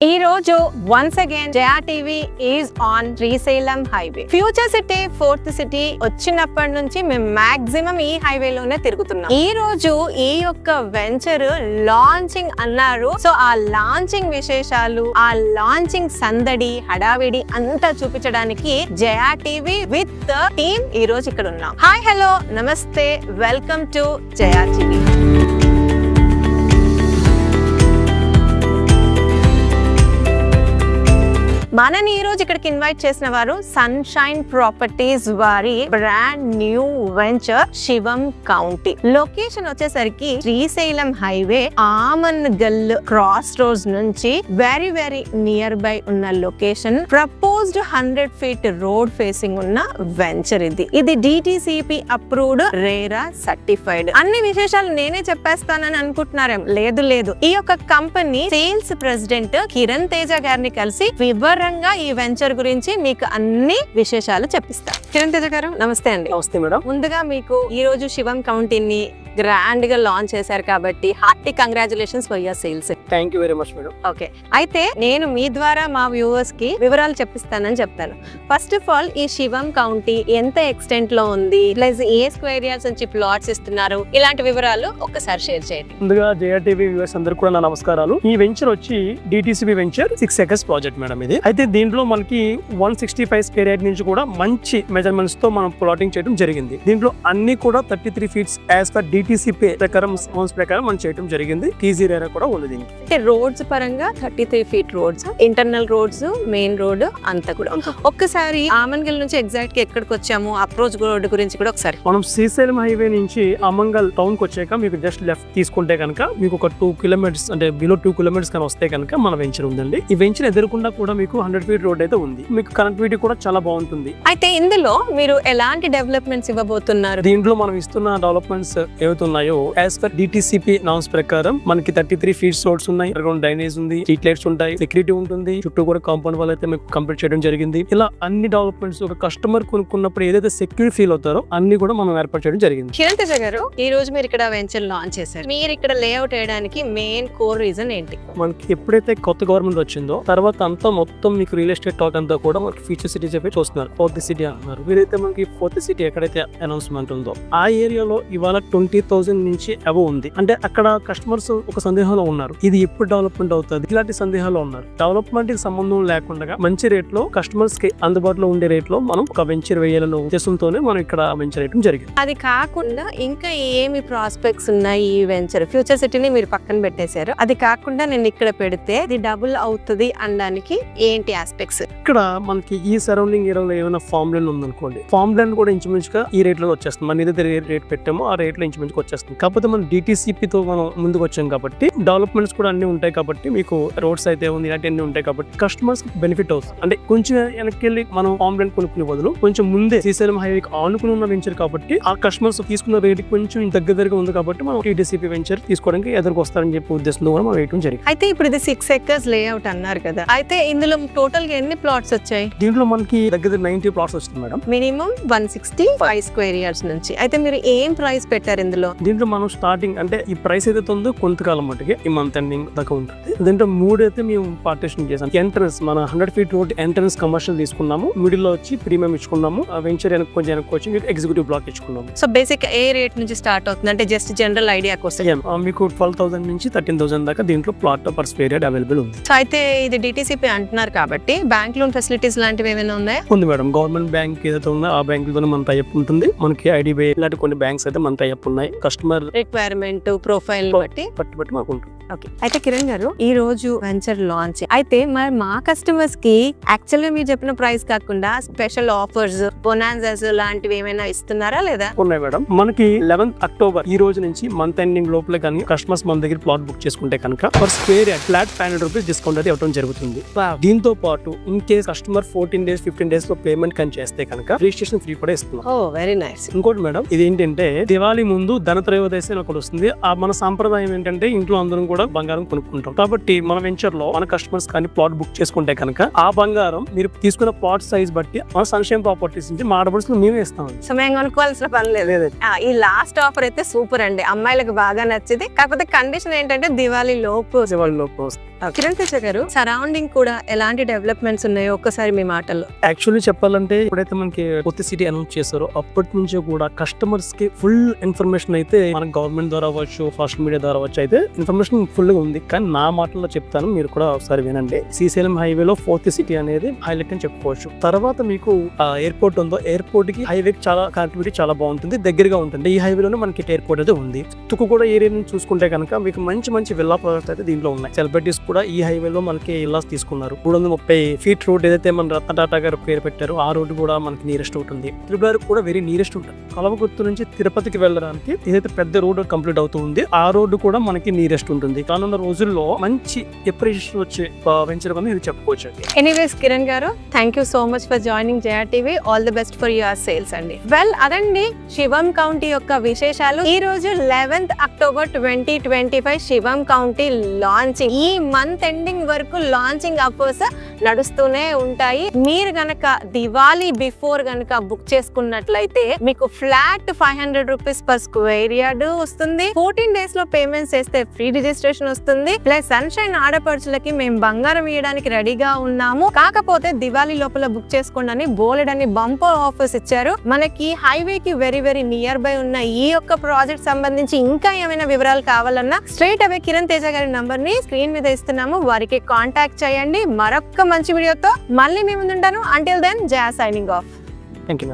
ఈ రోజు once again Jaya TV is on Srisailam highway future city fourth city వచ్చినప్పటి నుంచి మేము మాక్సిమం ఈ హైవేలోనే తిరుగుతున్నాం. ఈ రోజు ఈ యొక్క వెంచర్ లాంచింగ్ అన్నారు. సో ఆ లాంచింగ్ విశేషాలు ఆ లాంచింగ్ సందడి హడావిడి అంతా చూపించడానికి జయా టీవీ విత్ టీమ్ ఈ రోజు ఇక్కడ ఉన్నాం. Hi hello namaste welcome to Jaya TV. మనని ఈ రోజు ఇక్కడికి ఇన్వైట్ చేసిన వారు సన్షైన్ ప్రాపర్టీస్ వారి brand new venture Shivam County location వచ్చేసరికి Srisailam highway Amangal cross roads నుంచి వెరీ వెరీ నియర్ బై ఉన్న location proposed hundred feet road facing ఉన్న వెంచర్ ఇది. ఇది డిటిసిపి అప్రూవ్డ్ రేరా సర్టిఫైడ్ అన్ని విశేషాలు నేనే చెప్పేస్తానని అనుకుంటున్నారేం? లేదు లేదు. ఈ యొక్క company sales president Kiran Teja గారిని కలిసి వివర వివరంగా ఈ వెంచర్ గురించి మీకు అన్ని విశేషాలు చెప్పిస్తా. కిరణ్ తేజ గారు నమస్తే అండి. నమస్తే మేడం. ముందుగా మీకు ఈ రోజు శివం కౌంటీని గ్రాండ్గా లాంచ్ చేశారు కాబట్టి hearty congratulations for your sales. Thank you very much madam. Okay. అయితే నేను మీ ద్వారా మా వ్యూవర్స్కి వివరాలు చెప్పిస్తానని చెప్తాను. ఫస్ట్ ఆఫ్ ఆల్ ఈ శివం కౌంటీ ఎంత ఎక్స్టెంట్లో ఉంది? ప్లస్ ఏ స్క్వేర్ యార్డ్స్ నుంచి ప్లాట్స్ ఇస్తున్నారు? ఇలాంటి వివరాలు ఒక్కసారి షేర్ చేయండి. ముందుగా జయా టీవీ వ్యూవర్స్ అందరూ కూడా నా నమస్కారాలు. ఈ వెంచర్ వచ్చి DTCP venture six acres project madam ఇది. అయితే దీంట్లో మనకి one sixty five square yard నుంచి కూడా మంచి మెజర్మెంట్స్తో మనం ప్లాటింగ్ చేయడం జరిగింది. దీంట్లో అన్ని కూడా thirty three feets as per DTCP ప్రకారం సౌండ్స్ ప్రకారం మనం చేయడం జరిగింది. టీజీ రేరా కూడా ఉంది దీనికి. అంటే రోడ్స్ పరంగా thirty three feet roads internal roads main road అంతా కూడా. ఒక్కసారి ఆమన్గల్ నుంచి ఎగ్జాక్ట్గా ఎక్కడికి వచ్చాము అప్రోచ్ రోడ్ గురించి కూడా ఒకసారి. మనం శ్రీశైలం హైవే నుంచి అమంగల్ టౌన్కి వచ్చాక మీకు జస్ట్ లెఫ్ట్ తీసుకుంటే కనుక మీకు ఒక టూ కిలోమీటర్స్ అంటే బిలో టూ కిలోమీటర్స్ కానీ వస్తే కనుక మన వెంచర్ ఉందండి. ఈ వెంచర్ ఎదురకుండా కూడా మీకు హండ్రెడ్ ఫీట్ రోడ్ అయితే ఉంది. మీకు కనెక్టివిటీ కూడా చాలా బాగుంటుంది. అయితే ఇందులో మీరు ఎలాంటి డెవలప్మెంట్స్ ఇవ్వబోతున్నారు? దీంట్లో మనం ఇస్తున్న డెవలప్మెంట్స్ ఏవైతున్నాయో యాజ్ పర్ డిటిసిపి నామ్స్ ప్రకారం మనకి థర్టీ త్రీ ఫీట్స్ రోడ్స్ ఉన్నాయి. గ్రౌండ్ డ్రైనేజ్ ఉంది స్ట్రీట్ లైట్స్ ఉంటాయి సెక్యూరిటీ ఉంటుంది చుట్టూ కూడా కాంపౌండ్ వాళ్ళు అయితే మీకు కంప్లీట్ చేయడం జరిగింది. ఇలా అన్ని డెవలప్మెంట్స్ ఒక కస్టమర్ కొనుక్కున్నప్పుడు ఏదైతే సెక్యూర్ ఫీల్ అవుతారో అన్ని కూడా మనం ఏర్పాటు చేయడం జరిగింది. కిరణ్ తేజ గారు ఈ రోజు మీరు ఇక్కడ వెంచర్ లాంచ్ చేశారు. మీరు ఇక్కడ లేఅవుట్ వేయడానికి మెయిన్ కోర్ రీజన్ ఏంటి? మనకి ఎప్పుడైతే కొత్త గవర్నమెంట్ వచ్చిందో తర్వాత అంతా మొత్తం మీకు రియల్ ఎస్టేట్ టాక్ అంతా కూడా మనకి ఫ్యూచర్ సిటీ చెప్పి చూస్తున్నారు. ఫోర్త్ సిటీ అంటున్నారు వీరైతే మనకి ఫోర్త్ సిటీ ఎక్కడైతే అనౌన్స్మెంట్ ఉందో ఆ ఏరియాలో ఇవాళ ట్వంటీ థౌసండ్ నుంచి అబవ్ ఉంది. అంటే అక్కడ కస్టమర్స్ ఒక సందేహంలో ఉన్నారు. ఇది ఎప్పుడు డెవలప్మెంట్ అవుతుంది? ఇలాంటి సందేహాలు ఉన్నారు. డెవలప్మెంట్కి సంబంధం లేకుండా మంచి రేట్లో కస్టమర్స్కి అందుబాటులో ఉండే రేట్లో మనం ఒక వెంచర్ వేయాలన్న ఉద్దేశంతోనే మనం ఇక్కడ వెంచర్ వేయడం జరిగింది. అది కాకుండా ఇంకా ఏమి ప్రాస్పెక్ట్స్ ఉన్నాయి ఈ వెంచర్? ఫ్యూచర్ సిటీని మీరు పక్కన పెట్టేశారు. అది కాకుండా నేను ఇక్కడ పెడితే ఇది డబుల్ అవుతుంది అనడానికి ఏంటి ఆస్పెక్ట్స్? ఇక్కడ మనకి ఈ సరౌండింగ్ ఏరియాలో ఏమైనా ఫామ్ ల్యాండ్ ఉందనుకోండి. ఫామ్ ల్యాండ్ కూడా ఇంచుమించుగా ఈ రేట్లో వచ్చేస్తుంది. మన ఏదైతే రేట్ పెట్టామో. ఆ రేట్లో ఇంచుమించుగా వచ్చేస్తుంది. కాకపోతే మనం DTCP తో మనం ముందుకు వచ్చాం కాబట్టి డెవలప్మెంట్స్ కూడా అన్ని ఉంటాయి కాబట్టి మీకు రోడ్స్ అయితే ఉంది ఇలాంటివన్నీ ఉంటాయి కాబట్టి కస్టమర్స్ బెనిఫిట్ అవుతుంది. అంటే కొంచెం వెనక్కి వెళ్ళి మనం ల్యాండ్ కొనుక్కునే బదులు కొంచెం ముందే శ్రీశైలం హైవే ఆనుకుని ఉన్న వెంచర్ కాబట్టి ఆ కస్టమర్స్ తీసుకున్న రేట్ కొంచెం దగ్గర దగ్గర ఉంది కాబట్టి మనం టీడీసీపీ వెంచర్ తీసుకోవడానికి ఎదురుకు వస్తారని చెప్పి ఉద్దేశంతో కూడా మనం వేయడం జరిగింది. అయితే ఇప్పుడు ఇది సిక్స్ ఎకర్స్ లేఅవుట్ అన్నారు కదా. అయితే ఇందులో టోటల్గా ఎన్ని ప్లాట్స్ వచ్చాయి? దీంట్లో మనకి దగ్గర నైన్టీ ప్లాట్స్ వస్తుంది madam. Minimum one sixty five square yards నుంచి. అయితే మీరు ఏం ప్రైస్ పెట్టారు ఇందులో? దీంట్లో మనం స్టార్టింగ్ అంటే ఈ ప్రైస్ ఏదైతే ఉందో కొంతకాలం మట్టుకి ఈ మంత్ ఎండింగ్ దాకా ఉంటుంది. దీంట్లో మూడు అయితే మేము పార్టీషన్ చేసాం. ఎంట్రన్స్ మన hundred feet road entrance commercial తీసుకున్నాము. మిడిల్లో వచ్చి ప్రీమియం ఇచ్చుకున్నాము. వెంచర్ వెనక్కి కొంచెం వెనక్కి వచ్చి మీకు ఎగ్జిక్యూటివ్ బ్లాక్ ఇచ్చుకున్నాము. సో బేసిక్ ఏ రేట్ నుంచి స్టార్ట్ అవుతుంది? అంటే జస్ట్ జనరల్ ఐడియా కోసం. మీకు ట్వెల్వ్ థౌసండ్ నుంచి థర్టీన్ థౌసండ్ దాకా దీంట్లో plot per square yard available ఉంది. సో అయితే ఇది డిటిసిపి అంటున్నారు కాబట్టి బ్యాంక్ లోన్ ఫెసిలిటీస్ లాంటివి ఏమైనా ఉన్నాయా? ఉంది మేడం. గవర్నమెంట్ బ్యాంక్ ఏదైతే ఉందో ఆ బ్యాంక్ తోనే మన టైప్ ఉంటుంది. మనకి ఐడిబిఐ ఇలాంటి కొన్ని బ్యాంక్స్ అయితే మన టైప్ ఉన్నాయి. కస్టమర్ రిక్వైర్మెంట్ ప్రొఫైల్ బట్టి. బట్టి బట్టి మాకు ఉంటుంది ఓకే అయితే కిరణ్ గారు ఈ రోజు వెంచర్ లాంచ్ అయితే మరి మా కస్టమర్స్కి యాక్చువల్గా మీరు చెప్పిన ప్రైస్ కాకుండా స్పెషల్ ఆఫర్స్ బొనాన్సాస్ లాంటివి ఏమైనా ఇస్తున్నారా లేదా? ఉన్నాయి మేడం. మనకి లెవెన్త్ అక్టోబర్ ఈ రోజు నుంచి మంత్ ఎండింగ్ లోపల కానీ కస్టమర్స్ మన దగ్గర ప్లాట్ బుక్ చేసుకుంటే కనుక per square flat five hundred rupees discount అయితే ఇవ్వడం జరుగుతుంది. దీంతో పాటు in case customer fourteen days fifteen డేస్లో పేమెంట్ కానీ చేస్తే కనుక రిజిస్ట్రేషన్ ఫ్రీ కూడా ఇస్తున్నాం. ఓ వెరీ నైస్ ఇంకోటి మేడం ఇది ఏంటంటే దివాళీ ముందు ధనత్రయోదశి అని ఒకటి వస్తుంది. ఆ మన సాంప్రదాయం ఏంటంటే ఇంట్లో అందరం కూడా బంగారం కొనుక్కుంటాం. కాబట్టి మన వెంచర్లో మన కస్టమర్స్ కానీ ప్లాట్ బుక్ చేసుకుంటే కనుక ఆ బంగారం మీరు తీసుకున్న ప్లాట్ సైజ్ బట్టి మన సన్షైన్ ప్రాపర్టీస్ నుంచి మా ఆడబడుస్ మేమే ఇస్తాం. సో మేము కొనుక్కోవాల్సిన పని లేదు. ఈ లాస్ట్ ఆఫర్ అయితే సూపర్ అండి. అమ్మాయిలకు బాగా నచ్చింది. కాకపోతే కండిషన్ ఏంటంటే దివాళీ లోపు దివాళీ లోపు వస్తుంది. కిరణ్ తేజ గారు సరౌండింగ్ కూడా ఎలాంటి డెవలప్మెంట్స్ ఉన్నాయో ఒక్కసారి మీ మాటల్లో. యాక్చువల్లీ చెప్పాలంటే ఎప్పుడైతే మనకి కొత్త సిటీ అనౌన్స్ చేశారో అప్పటి నుంచే కూడా కస్టమర్స్కి ఫుల్ ఇన్ఫర్మేషన్ అయితే మన గవర్నమెంట్ ద్వారా అవ్వచ్చు సోషల్ మీడియా ద్వారా అవ్వచ్చు అయితే ఇన్ఫర్మేషన్ ఫుల్గా ఉంది. కానీ నా మాటల్లో చెప్తాను మీరు కూడా ఒకసారి వినండి. శ్రీశైలం హైవేలో ఫోర్త్ సిటీ అనేది హైలైట్ అని చెప్పుకోవచ్చు. తర్వాత మీకు ఎయిర్పోర్ట్ ఉందో ఎయిర్పోర్ట్కి హైవే చాలా కనెక్టివిటీ చాలా బాగుంటుంది దగ్గరగా ఉంటుంది. ఈ హైవేలోనే మనకి ఎయిర్పోర్ట్ అయితే ఉంది. తుక్కుగూడ ఏరియా నుంచి చూసుకుంటే కనుక మీకు మంచి మంచి విల్లా ప్రాజెక్ట్స్ అయితే దీంట్లో ఉన్నాయి. సెలబ్రిటీస్ కూడా ఈ హైవేలో మనకి ఇల్లాస్ తీసుకున్నారు. మూడు వందల ముప్పై ఫీట్ రోడ్ ఏదైతే మన రత్న టాటా గారు పేరు పెట్టారు ఆ రోడ్డు కూడా మనకి నీరెస్ట్ ఉంటుంది త్రిపుర కూడా వెరీ నీరెస్ట్ ఉంటుంది కలవగుర్తు నుంచి తిరుపతికి వెళ్ళడానికి ఏదైతే పెద్ద రోడ్ కంప్లీట్ అవుతుంది ఆ రోడ్డు కూడా మనకి నీరెస్ట్ ఉంటుంది కానున్న రోజుల్లో మంచి ఎప్రిషియేషన్ వచ్చే వెంచర్ అని ఇది చెప్పుకోవచ్చు anyways Kiran garu thank you so much for joining Jaya TV all the best for your sales అండి. వెల్ అదండి శివం కౌంటీ యొక్క విశేషాలు. ఈ రోజు eleventh October twenty twenty five Shivam County launching ఈ మంత్ ఎండింగ్ వరకు లాంచింగ్ ఆఫర్స్ నడుస్తూనే ఉంటాయి. మీరు గనక దివాళీ బిఫోర్ గనక బుక్ చేసుకున్నట్లయితే మీకు flat five hundred rupees per square yard వస్తుంది. ఫోర్టీన్ డేస్లో పేమెంట్స్ చేస్తే ఫ్రీ రిజిస్ట్రేషన్ వస్తుంది. ప్లస్ సన్షైన్ ఆడపడుచులకి మేము బంగారం ఇవ్వడానికి రెడీగా ఉన్నాము. కాకపోతే దివాళీ లోపల బుక్ చేసుకోండి బోలెడని అని బంపర్ ఆఫర్స్ ఇచ్చారు. మనకి హైవే కి వెరీ వెరీ నియర్ బై ఉన్న ఈ యొక్క ప్రాజెక్ట్ సంబంధించి ఇంకా ఏమైనా వివరాలు కావాలన్నా స్ట్రైట్ అవే కిరణ్ తేజ గారి నంబర్ని స్క్రీన్ మీద ఇస్తున్నాము. వారికి కాంటాక్ట్ చేయండి. మరొక మంచి వీడియోతో మళ్ళీ మీ ముందుంటాను. Until then Jaya signing off thank you